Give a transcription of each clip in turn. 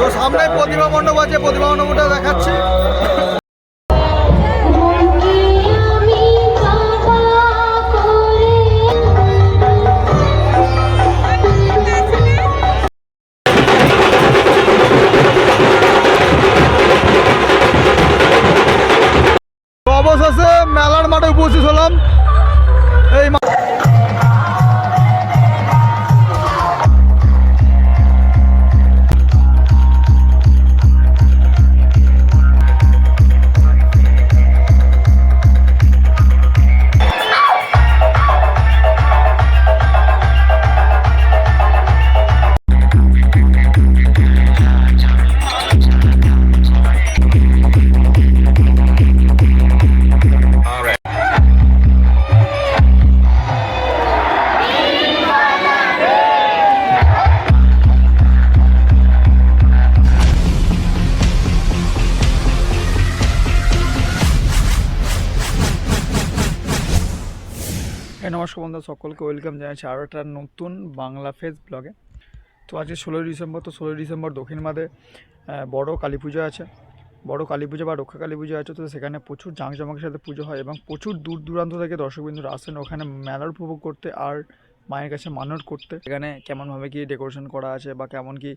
তো সামনে প্রতিমা মণ্ডপ আছে প্রতিমা মণ্ডপটা দেখাচ্ছি। নমস্কার বন্ধু, সকলকে ওয়েলকাম জানাচ্ছি আরও একটা নতুন বাংলা ফেস ব্লগে তো আজকে ষোলোই ডিসেম্বর, তো ষোলোই ডিসেম্বর দক্ষিণ মাদে বড় কালী পুজো আছে। বড় কালী পুজো বা রক্ষা কালী পুজো আছে, তো সেখানে প্রচুর জাঁকজমকের সাথে পুজো হয় এবং প্রচুর দূর দূরান্ত থেকে দর্শকবিন্দুরা আসেন। ওখানে মেলার উপভোগ করতে আর মায়ের কাছে মানত করতে। এখানে কেমনভাবে কি ডেকোরেশন করা আছে বা কেমন কি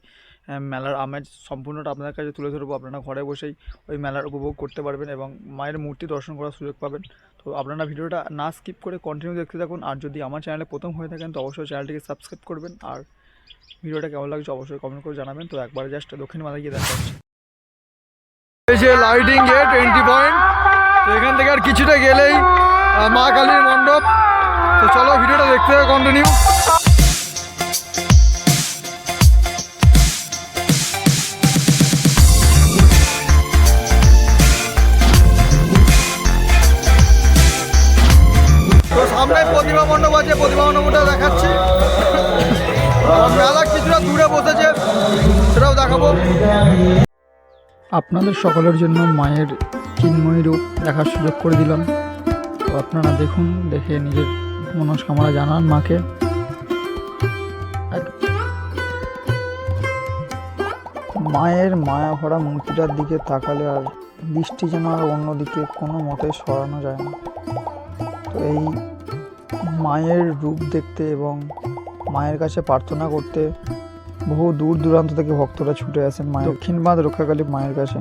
মেলার আমেজ সম্পূর্ণটা আপনাদের কাছে তুলে ধরবো। আপনারা ঘরে বসেই ওই মেলার উপভোগ করতে পারবেন এবং মায়ের মূর্তি দর্শন করার সুযোগ পাবেন। তো আপনারা ভিডিওটা না স্কিপ করে কন্টিনিউ দেখতে থাকুন। আর যদি আমার চ্যানেলে প্রথম হয়ে থাকেন, তো অবশ্যই চ্যানেলটিকে সাবস্ক্রাইব করবেন। আর ভিডিওটা কেমন লাগছে অবশ্যই কমেন্ট করে জানাবেন। তো একবার জাস্ট দক্ষিণ মাথায় গিয়ে দেখা হচ্ছে। এই যে লাইটিং গেট পয়েন্ট এখান থেকে আর কিছুটা গেলেই মা কালীর মণ্ডপ। তো চলো ভিডিওটা দেখতে হবে কন্টিনিউ আপনাদের সকলের জন্য মায়ের চিন্ময় রূপ দেখার সুযোগ করে দিলাম। তো আপনারা দেখুন, দেখে নিজের মনস্কামনা জানান মাকে। মায়ের মায়া ভরা মূর্তিটার দিকে তাকালে আর দৃষ্টি যেন আর অন্যদিকে কোনো মতে সরানো যায় না। তো এই মায়ের রূপ দেখতে এবং মায়ের কাছে প্রার্থনা করতে বহু দূর দূরান্ত থেকে ভক্তরা ছুটে আসেন মায়ের দক্ষিণবাদ রক্ষাকালী মায়ের কাছে।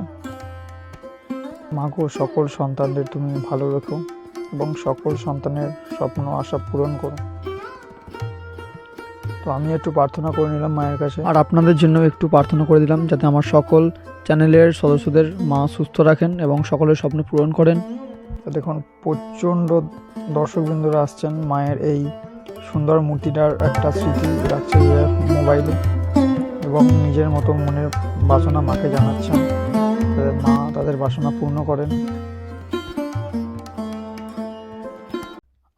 মাগো সকল সন্তানদের তুমি ভালো রেখো এবং সকল সন্তানের স্বপ্ন আশা পূরণ করো। তো আমি একটু প্রার্থনা করে নিলাম মায়ের কাছে। আর আপনাদের জন্য একটু প্রার্থনা করে দিলাম যাতে আমার সকল চ্যানেলের সদস্যদের মা সুস্থ রাখেন এবং সকলের স্বপ্ন পূরণ করেন। দেখুন প্রচণ্ড দর্শকবৃন্দরা আসছেন মায়ের এই সুন্দর মূর্তিটার একটা স্মৃতি রাখছে মোবাইলে। এবং নিজের মতো মনের বাসনা মাকে জানাচ্ছেন। তাদের মা তাদের বাসনা পূর্ণ করেন।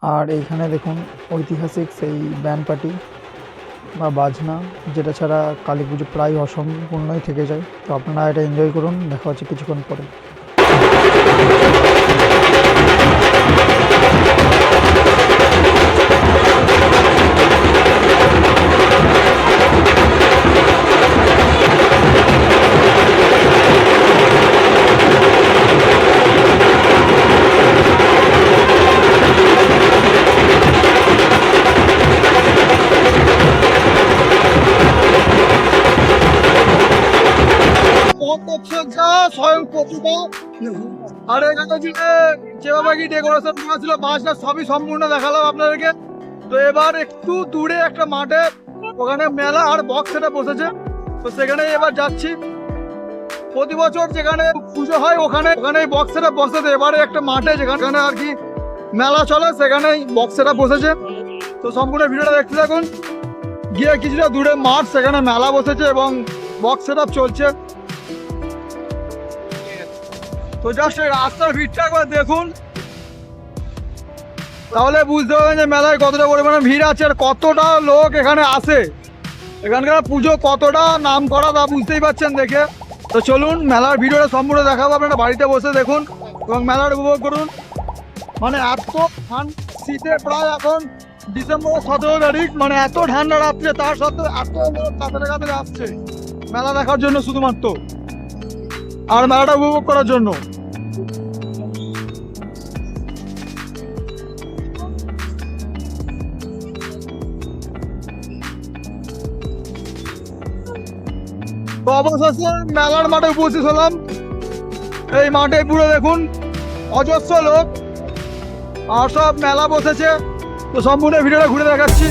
আর এইখানে দেখুন, ঐতিহাসিক সেই ব্যান্ড পার্টি বা বাজনা, যেটা ছাড়া কালী পুজো প্রায় অসম্পূর্ণই থেকে যায়। তো আপনারা এটা এনজয় করুন, দেখা হচ্ছে কিছুক্ষণ পরে। আর এখানে যে যেভাবে ডেকোরেশন করা ছিল বাসটা সবই সম্পূর্ণ দেখালাম আপনাদেরকে। তো এবার একটু দূরে একটা মাঠে, ওখানে মেলা আর বক্স বসেছে। তো সেখানে এবার যাচ্ছি। প্রতি বছর যেখানে পুজো হয়, ওখানে ওখানে বক্স সেটা বসে এবারে একটা মাঠে যেখানে আর কি মেলা চলে, সেখানেই বক্স সেটা বসেছে। তো সম্পূর্ণ ভিডিওটা দেখতে থাকুন। গিয়ে কিছুটা দূরে মাঠ, সেখানে মেলা বসেছে এবং বক্স সেট চলছে। তো জাস্ট এই রাস্তার ভিড়টা একবার দেখুন। তাহলে বুঝতে পারবেন যে মেলায় কতটা পরিমাণে ভিড় আছে আর কতটা লোক এখানে আসে। এখানকার পুজো কতটা নাম করা তা বুঝতেই পারছেন দেখে। তো চলুন, মেলার ভিডিওটা সম্পূর্ণ দেখাবো, আপনারা বাড়িতে বসে দেখুন এবং মেলার উপভোগ করুন। মানে এত ঠান শীতে প্রায় এখন ডিসেম্বর সতেরো তারিখ মানে এত ঠান্ডা রাত্রে, তার সত্ত্বেও এত কাতারে কাতারে আসছে। মেলা দেখার জন্য শুধুমাত্র। আর মেলাটা উপভোগ করার জন্য। অবশেষে মেলার মাঠে উপস্থিত হলাম। এই মাঠে পুরো দেখুন, অজস্র লোক। আর সব মেলা বসেছে। তো সম্পূর্ণ ভিডিওটা ঘুরে দেখাচ্ছি।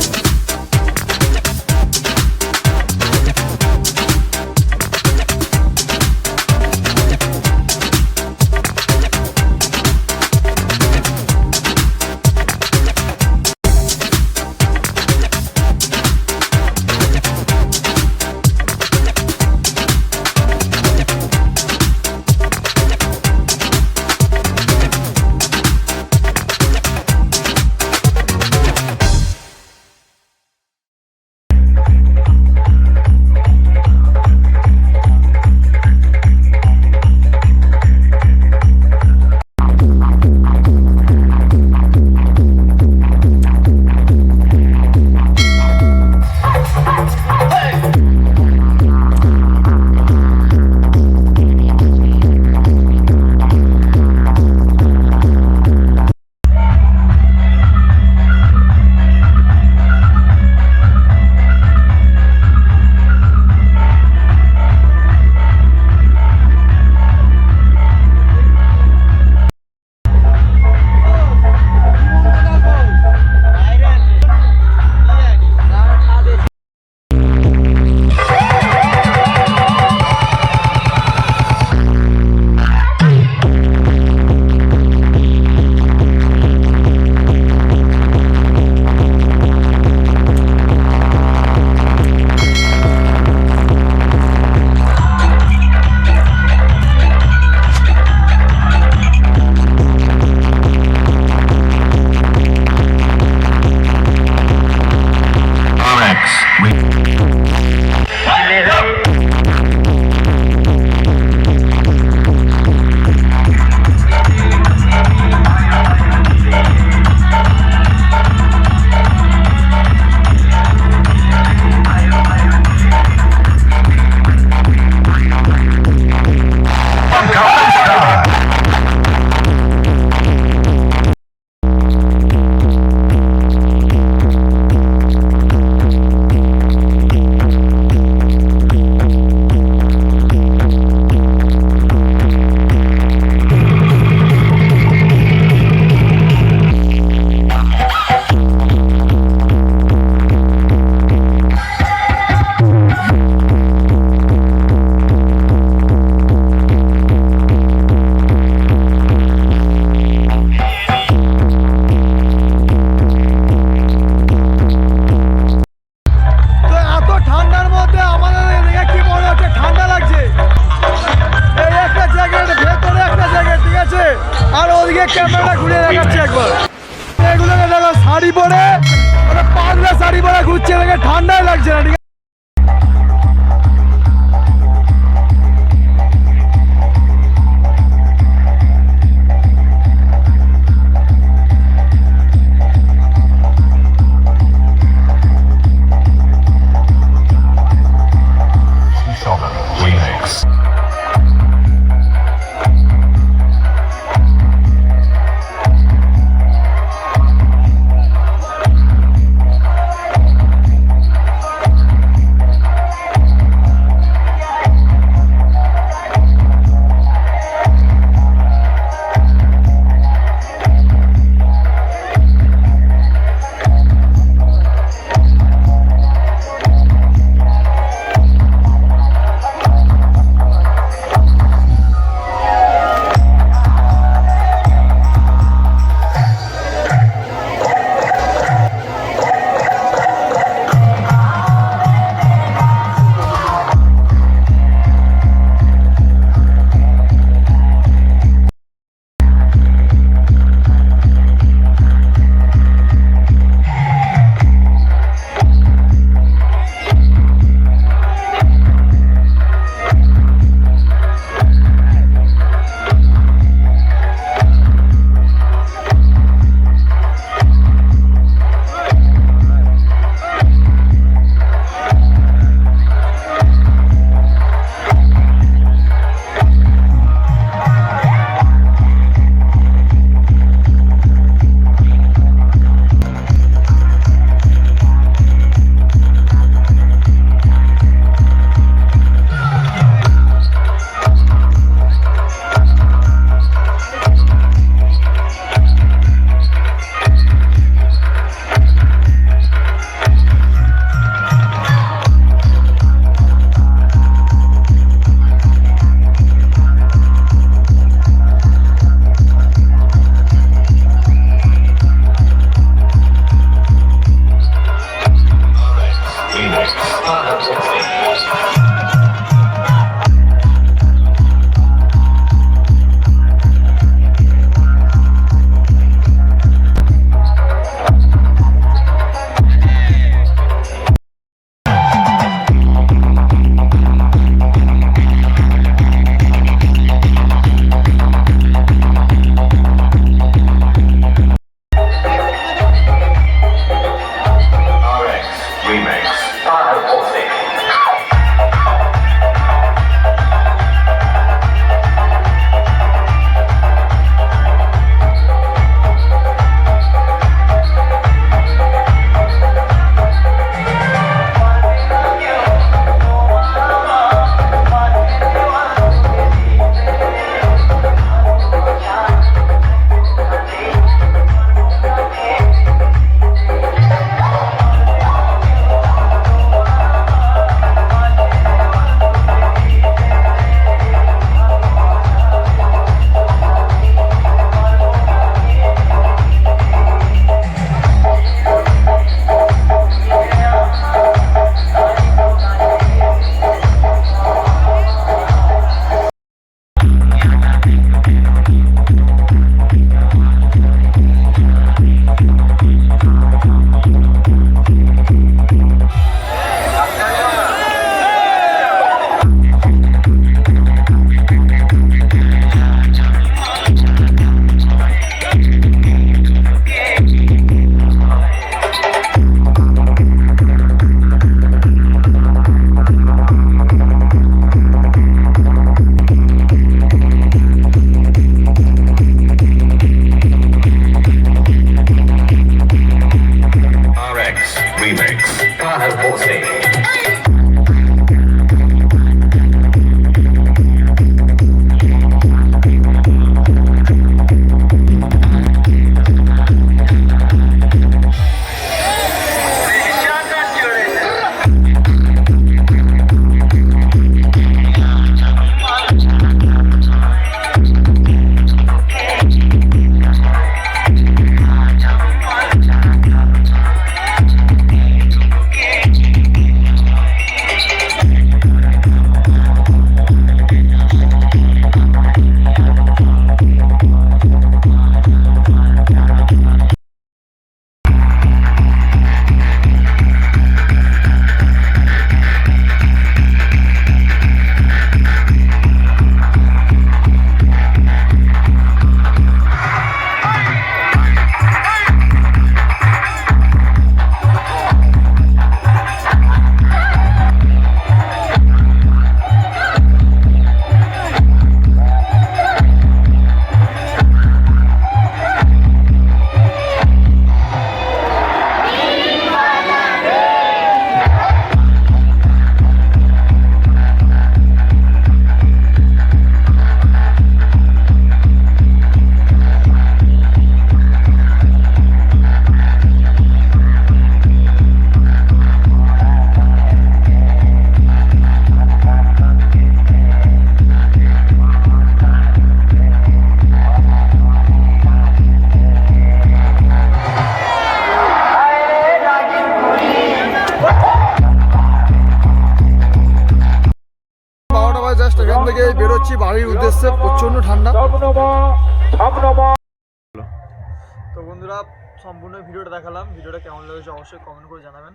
সম্পূর্ণ ভিডিওটা দেখালাম। ভিডিওটা কেমন লেগেছে অবশ্যই কমেন্ট করে জানাবেন।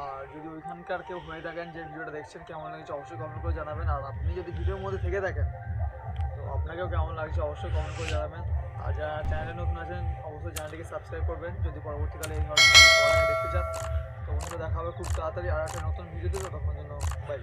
আর যদি ওইখানকার কেউ হয়ে থাকেন যে ভিডিওটা দেখছেন, কেমন লেগেছে অবশ্যই কমেন্ট করে জানাবেন। আর আপনি যদি ভিডিওর মধ্যে থেকে থাকেন, তো আপনাকেও কেমন লাগছে অবশ্যই কমেন্ট করে জানাবেন। আর যারা চ্যানেলে নতুন আছেন, অবশ্যই চ্যানেলটিকে সাবস্ক্রাইব করবেন। যদি পরবর্তীকালে এই ধরনের দেখতে চান, তো বন্ধুরা দেখা হবে খুব তাড়াতাড়ি আর একটা নতুন ভিডিও দেবো তখন জন্য বাই